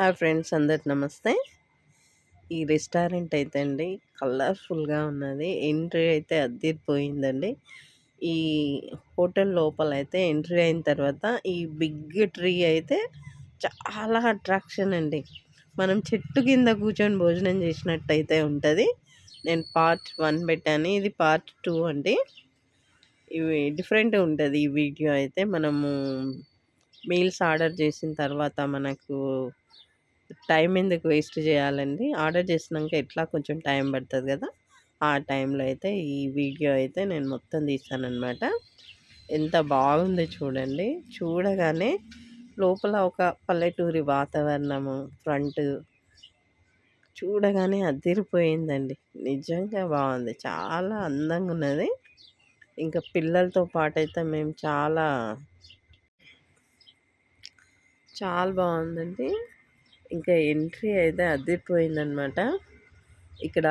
Hi friends అందరికి నమస్తే. ఈ రెస్టారెంట్ అయితే అండి కలర్ఫుల్గా ఉన్నది. ఎంట్రీ అయితే అద్దరిపోయిందండి. ఈ హోటల్ లోపల అయితే ఎంట్రీ అయిన తర్వాత ఈ బిగ్ ట్రీ అయితే చాలా అట్రాక్షన్ అండి. మనం చెట్టు కింద కూర్చొని భోజనం చేసినట్టయితే ఉంటుంది. నేను పార్ట్ వన్ పెట్టాను. ఇది పార్ట్ టూ అండి. ఇవి డిఫరెంట్ ఉంటుంది ఈ వీడియో అయితే. మనము మీల్స్ ఆర్డర్ చేసిన తర్వాత మనకు టైం ఎందుకు వేస్ట్ చేయాలండి? ఆర్డర్ చేసినాక ఎట్లా కొంచెం టైం పడుతుంది కదా? ఆ టైంలో అయితే ఈ వీడియో అయితే నేను మొత్తం తీస్తానమాట ఎంత బాగుంది చూడండి. చూడగానే లోపల ఒక పల్లెటూరి వాతావరణము ఫ్రంట్ చూడగానే అదిరిపోయిందండి. నిజంగా బాగుంది. చాలా అందంగా ఉన్నది. ఇంకా పిల్లలతో పాటు అయితే మేము చాలా చాలా బాగుందండి. ఇంకా ఎంట్రీ అయితే అదిరిపోయిందనమాట. ఇక్కడ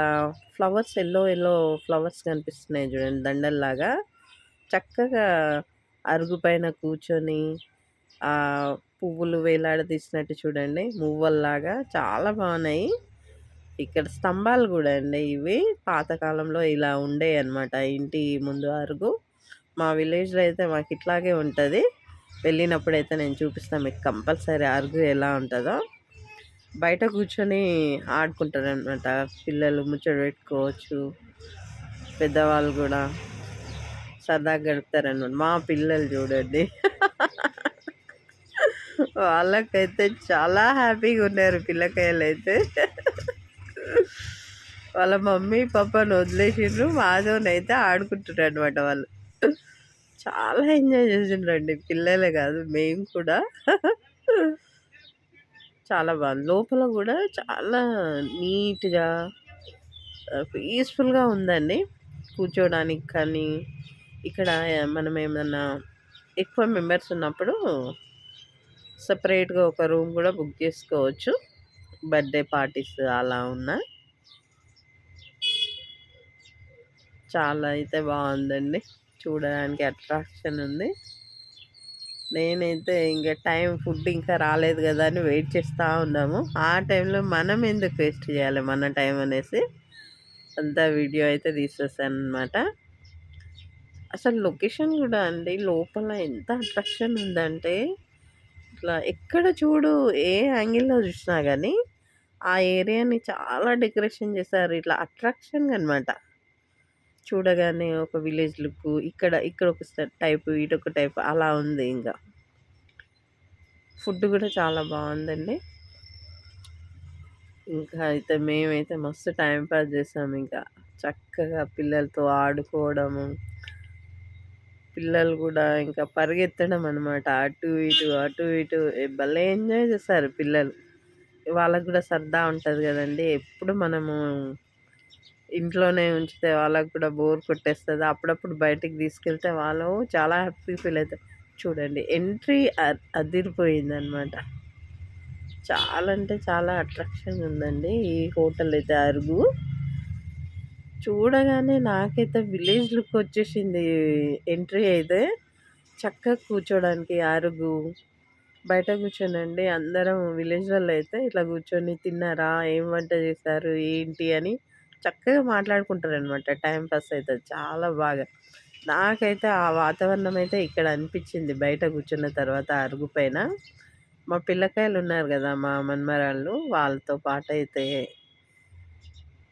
ఫ్లవర్స్ ఎల్లో ఎల్లో ఫ్లవర్స్ కనిపిస్తున్నాయి చూడండి దండల్లాగా. చక్కగా అరుగు పైన కూర్చొని ఆ పువ్వులు వేలాడదీసినట్టు చూడండి మువ్వల్లాగా చాలా బాగున్నాయి. ఇక్కడ స్తంభాలు కూడా అండి ఇవి. పాతకాలంలో ఇలా ఉండే అనమాట ఇంటి ముందు అరుగు. మా విలేజ్లో అయితే మాకు ఇట్లాగే ఉంటుంది. వెళ్ళినప్పుడైతే నేను చూపిస్తాను మీకు కంపల్సరీ అరుగు ఎలా ఉంటుందో. బయట కూర్చొని ఆడుకుంటారు అనమాట పిల్లలు ముచ్చట పెట్టుకోవచ్చు. పెద్దవాళ్ళు కూడా సరదాగా గడుపుతారనమాట మా పిల్లలు చూడండి. వాళ్ళకైతే చాలా హ్యాపీగా ఉన్నారు పిల్లకాయలు అయితే వాళ్ళ మమ్మీ పాపను వదిలేసిండ్రు. మాధవనైతే ఆడుకుంటారు అనమాట వాళ్ళు. చాలా ఎంజాయ్ చేసిండ్రండి. పిల్లలే కాదు మేము కూడా. చాలా బాగుంది లోపల కూడా చాలా నీట్గా పీస్ఫుల్గా ఉందండి. కూర్చోడానికి కానీ ఇక్కడ మనం ఏమన్నా ఎక్కువ మెంబర్స్ ఉన్నప్పుడు సపరేట్గా ఒక రూమ్ కూడా బుక్ చేసుకోవచ్చు. బర్త్డే పార్టీస్ అలా ఉన్న. చాలా అయితే బాగుందండి చూడడానికి అట్రాక్షన్ ఉంది. నేనైతే ఇంకా టైం ఫుడ్ ఇంకా రాలేదు కదా అని వెయిట్ చేస్తూ ఉన్నాము. ఆ టైంలో మనం ఎందుకు వేస్ట్ చేయాలి మన టైం అనేసి అంతా వీడియో అయితే తీసేసాను అనమాట అసలు లొకేషన్ కూడా అండి లోపల ఎంత అట్రాక్షన్ ఉందంటే ఇట్లా ఎక్కడ చూడు ఏ యాంగిల్లో చూసినా కానీ ఆ ఏరియాని చాలా డెకరేషన్ చేశారు. ఇట్లా అట్రాక్షన్గా అనమాట చూడగానే ఒక విలేజ్ లుక్ ఇక్కడ ఇక్కడ ఒక టైప్ ఇటొక టైప్ అలా ఉంది ఇంకా ఫుడ్ కూడా చాలా బాగుందండి. ఇంకా అయితే మేమైతే మస్తు టైం పాస్ చేసాము ఇంకా. చక్కగా పిల్లలతో ఆడుకోవడము. పిల్లలు కూడా ఇంకా పరిగెత్తడం అనమాట అటు ఇటు అటు ఇటు. భలే ఎంజాయ్ చేస్తారు పిల్లలు. వాళ్ళకు కూడా సరదా ఉంటుంది కదండి. ఎప్పుడు మనము ఇంట్లోనే ఉంచితే వాళ్ళకు కూడా బోర్ కొట్టేస్తుంది. అప్పుడప్పుడు బయటికి తీసుకెళ్తే వాళ్ళు చాలా హ్యాపీ ఫీల్ అవుతారు. చూడండి ఎంట్రీ అదిరిపోయిందనమాట చాలా అంటే చాలా అట్రాక్షన్ ఉందండి ఈ హోటల్ అయితే అరుగు. చూడగానే నాకైతే విలేజ్ లుక్ వచ్చేసింది ఎంట్రీ అయితే. చక్కగా కూర్చోడానికి అరుగు. బయట కూర్చోనండి అందరం విలేజ్లలో అయితే ఇట్లా కూర్చొని తిన్నారా ఏం వంట చేశారు ఏంటి అని చక్కగా మాట్లాడుకుంటారు అనమాట టైం పాస్ అవుతుంది చాలా బాగా. నాకైతే ఆ వాతావరణం అయితే ఇక్కడ అనిపించింది. బయట కూర్చున్న తర్వాత అరుగు పైన. మా పిల్లకాయలు ఉన్నారు కదా మా మన్మరాళ్ళు వాళ్ళతో పాటు అయితే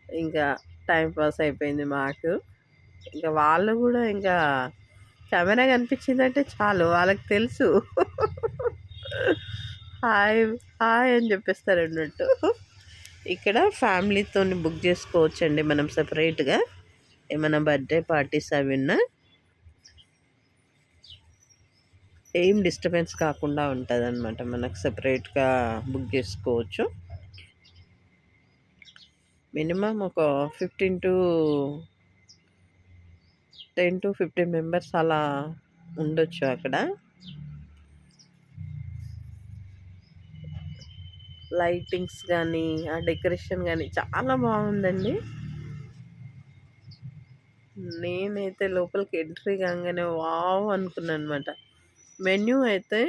ఇంకా టైం పాస్ అయిపోయింది మాకు. ఇంకా వాళ్ళు కూడా ఇంకా కెమెరా కనిపించిందంటే చాలు వాళ్ళకి తెలుసు. హాయ్ హాయ్ అని చెప్పేస్తారు అన్నట్టు. ఇక్కడ ఫ్యామిలీతో బుక్ చేసుకోవచ్చండి మనం సపరేట్గా. ఏమైనా బర్త్డే పార్టీస్ అవి ఉన్నా. ఏం డిస్టర్బెన్స్ కాకుండా ఉంటుంది అనమాట మనకు సపరేట్గా బుక్ చేసుకోవచ్చు. మినిమం ఒక fifteen to ten to fifteen members అలా ఉండొచ్చు అక్కడ. లైటింగ్స్ కానీ ఆ డెకరేషన్ కానీ చాలా బాగుందండి. నేనైతే లోపలికి ఎంట్రీ కాగానే వావ్ అనుకున్నాను అనమాట మెన్యూ అయితే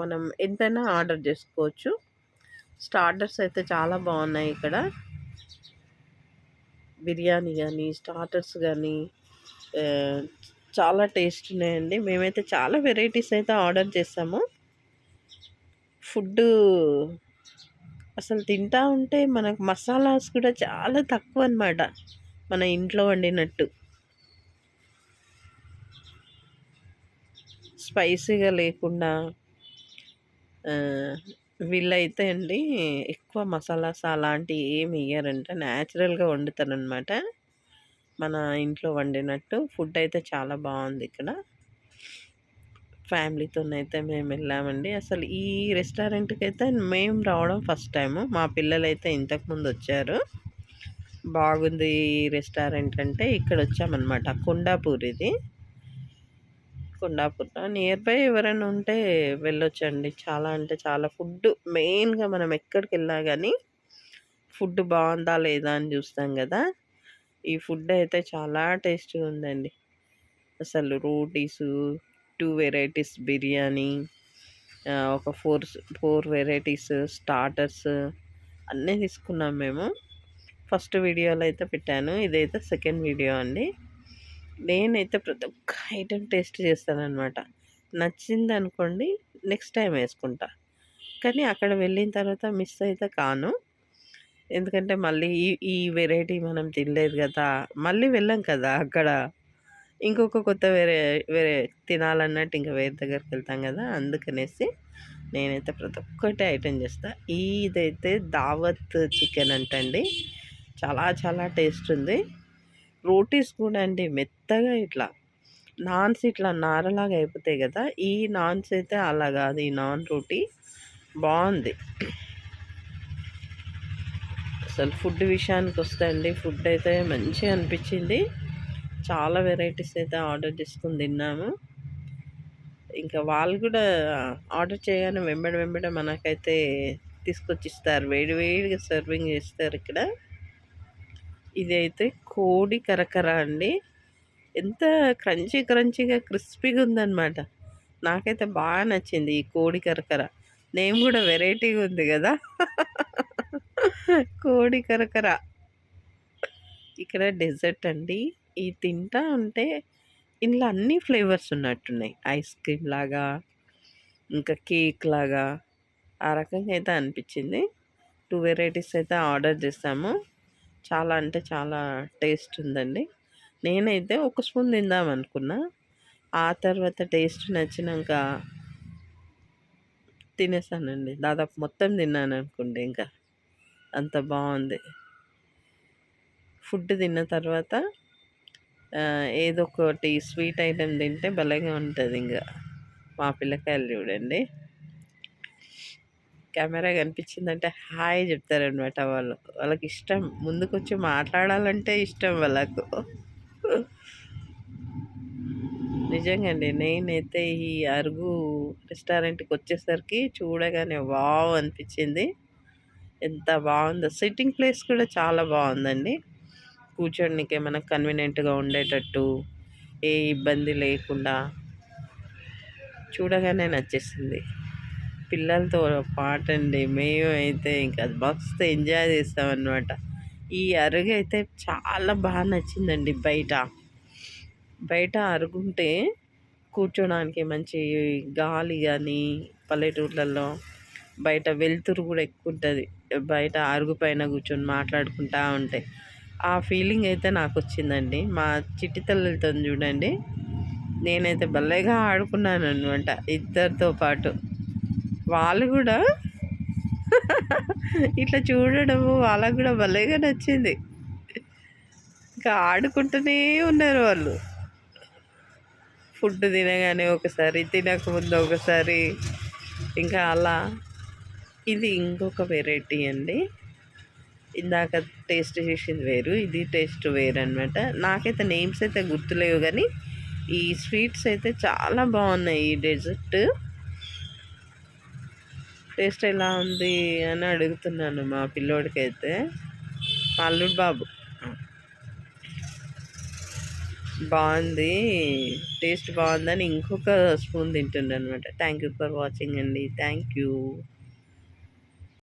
మనం ఎంతైనా ఆర్డర్ చేసుకోవచ్చు. స్టార్టర్స్ అయితే చాలా బాగున్నాయి ఇక్కడ. బిర్యానీ కానీ స్టార్టర్స్ కానీ చాలా టేస్ట్ ఉన్నాయండి. మేమైతే చాలా వెరైటీస్ అయితే ఆర్డర్ చేసాము. ఫుడ్ అసలు తింటా ఉంటే మనకు మసాలాస్ కూడా చాలా తక్కువ అనమాట మన ఇంట్లో వండినట్టు. స్పైసీగా లేకుండా వీళ్ళైతే అండి ఎక్కువ మసాలాస్ అలాంటివి ఏమి వేయరంట న్యాచురల్గా వండుతారనమాట మన ఇంట్లో వండినట్టు. ఫుడ్ అయితే చాలా బాగుంది ఇక్కడ. ఫ్యామిలీతోనైతే మేము వెళ్ళామండి. అసలు ఈ రెస్టారెంట్కి అయితే మేము రావడం ఫస్ట్ టైము. మా పిల్లలు అయితే ఇంతకుముందు వచ్చారు. బాగుంది ఈ రెస్టారెంట్ అంటే ఇక్కడ వచ్చామన్నమాట. కొండాపూర్ ఇది కొండాపూర్ నియర్ బై ఎవరైనా ఉంటే వెళ్ళొచ్చండి. చాలా అంటే చాలా ఫుడ్ మెయిన్గా మనం ఎక్కడికి వెళ్ళా కానీ ఫుడ్ బాగుందా లేదా అని చూస్తాం కదా. ఈ ఫుడ్ అయితే చాలా టేస్టీగా ఉందండి. అసలు రోటీసు టూ వెరైటీస్ బిర్యానీ ఒక ఫోర్ ఫోర్ వెరైటీస్ స్టార్టర్స్ అన్నీ తీసుకున్నాం మేము. ఫస్ట్ వీడియోలో అయితే పెట్టాను. ఇదైతే సెకండ్ వీడియో అండి. నేనైతే ప్రతి ఒక్క ఐటెం టేస్ట్ చేస్తానమాట నచ్చింది అనుకోండి నెక్స్ట్ టైం వేసుకుంటా. కానీ అక్కడ వెళ్ళిన తర్వాత మిస్ అయితే కాను. ఎందుకంటే మళ్ళీ ఈ ఈ వెరైటీ మనం తినలేదు కదా. మళ్ళీ వెళ్ళాం కదా అక్కడ. ఇంకొక కొత్త వేరే వేరే తినాలన్నట్టు ఇంకా వేరే దగ్గరికి వెళ్తాం కదా అందుకనేసి నేనైతే ప్రతి ఒక్కటి ఐటెం చేస్తా. ఇదైతే దావత్ చికెన్ అంటండి. చాలా చాలా టేస్ట్ ఉంది. రోటీస్ కూడా అండి మెత్తగా ఇట్లా నాన్స్ ఇట్లా నారలాగా అయిపోతాయి కదా ఈ నాన్స్ అయితే అలా కాదు ఈ నాన్ రోటీ బాగుంది. అసలు ఫుడ్ విషయానికి వస్తే అండి ఫుడ్ అయితే మంచిగా అనిపించింది. చాలా వెరైటీస్ అయితే ఆర్డర్ చేసుకుని తిన్నాము. ఇంకా వాళ్ళు కూడా ఆర్డర్ చేయగానే వెంబడి వెంబడి మనకైతే తీసుకొచ్చి ఇస్తారు వేడి వేడిగా సర్వింగ్ చేస్తారు ఇక్కడ. ఇది అయితే కోడి కరకర అండి. ఎంత క్రంచీ క్రంచీగా క్రిస్పీగా ఉందన్నమాట. నాకైతే బాగా నచ్చింది ఈ కోడి కరకర. నేమ్ కూడా వెరైటీగా ఉంది కదా. కోడి కరకర. ఇక్కడ డెజర్ట్ అండి. ఈ తింటా ఉంటే ఇందులో అన్ని ఫ్లేవర్స్ ఉన్నట్టున్నాయి. ఐస్ క్రీమ్ లాగా ఇంకా కేక్ లాగా ఆ రకంగా అయితే అనిపించింది. టూ వెరైటీస్ అయితే ఆర్డర్ చేసాము. చాలా అంటే చాలా టేస్ట్ ఉందండి. నేనైతే ఒక స్పూన్ తిందాం అనుకున్నా. ఆ తర్వాత టేస్ట్ నచ్చినాక తినేసానండి. దాదాపు మొత్తం తిన్నాను అనుకోండి ఇంకా. అంత బాగుంది. ఫుడ్ తిన్న తర్వాత ఏదో ఒకటి స్వీట్ ఐటెం తింటే భలేగా ఉంటుంది ఇంకా మా పిల్లకాయలు చూడండి. కెమెరా కనిపించిందంటే హాయ్ చెప్తారనమాట వాళ్ళు. వాళ్ళకి ఇష్టం. ముందుకు వచ్చి మాట్లాడాలంటే ఇష్టం వాళ్ళకు. నిజంగా అండి నేనైతే ఈ అరుగు రెస్టారెంట్కి వచ్చేసరికి చూడగానే వావ్ అనిపించింది. ఎంత బాగుందో. సిట్టింగ్ ప్లేస్ కూడా చాలా బాగుందండి. కూర్చోడానికి ఏమైనా కన్వీనియంట్గా ఉండేటట్టు ఏ ఇబ్బంది లేకుండా చూడగానే నచ్చేసింది. పిల్లలతో పాటండి మేము అయితే ఇంకా మస్తు ఎంజాయ్ చేస్తామన్నమాట. ఈ అరుగు అయితే చాలా బాగా నచ్చిందండి బయట. బయట అరుగుంటే కూర్చోడానికి మంచి గాలి కానీ పల్లెటూర్లలో బయట వెలుతురు కూడా ఎక్కువ ఉంటుంది బయట అరుగు పైన కూర్చొని మాట్లాడుకుంటా ఉంటాయి ఆ ఫీలింగ్ అయితే నాకు వచ్చిందండి మా చిట్టితల్లితో చూడండి. నేనైతే భలేగా ఆడుకున్నాను అనమాట ఇద్దరితో పాటు. వాళ్ళు కూడా ఇట్లా చూడడము వాళ్ళకు కూడా భలేగా నచ్చింది. ఇంకా ఆడుకుంటూనే ఉన్నారు వాళ్ళు. ఫుడ్ తినగానే ఒకసారి తినకముందు ఒకసారి ఇంకా అలా. ఇది ఇంకొక వెరైటీ అండి. ఇందాక టేస్ట్ చేసింది వేరు ఇది టేస్ట్ వేరు అనమాట నాకైతే నేమ్స్ అయితే గుర్తులేవు కానీ ఈ స్వీట్స్ అయితే చాలా బాగున్నాయి ఈ డెజర్ట్. టేస్ట్ ఎలా ఉంది అని అడుగుతున్నాను మా పిల్లోడికైతే. అల్లుడు బాబు. బాగుంది టేస్ట్ బాగుందని ఇంకొక స్పూన్ తింటుండే అనమాట థ్యాంక్ యూ ఫర్ వాచింగ్ అండి థ్యాంక్ యూ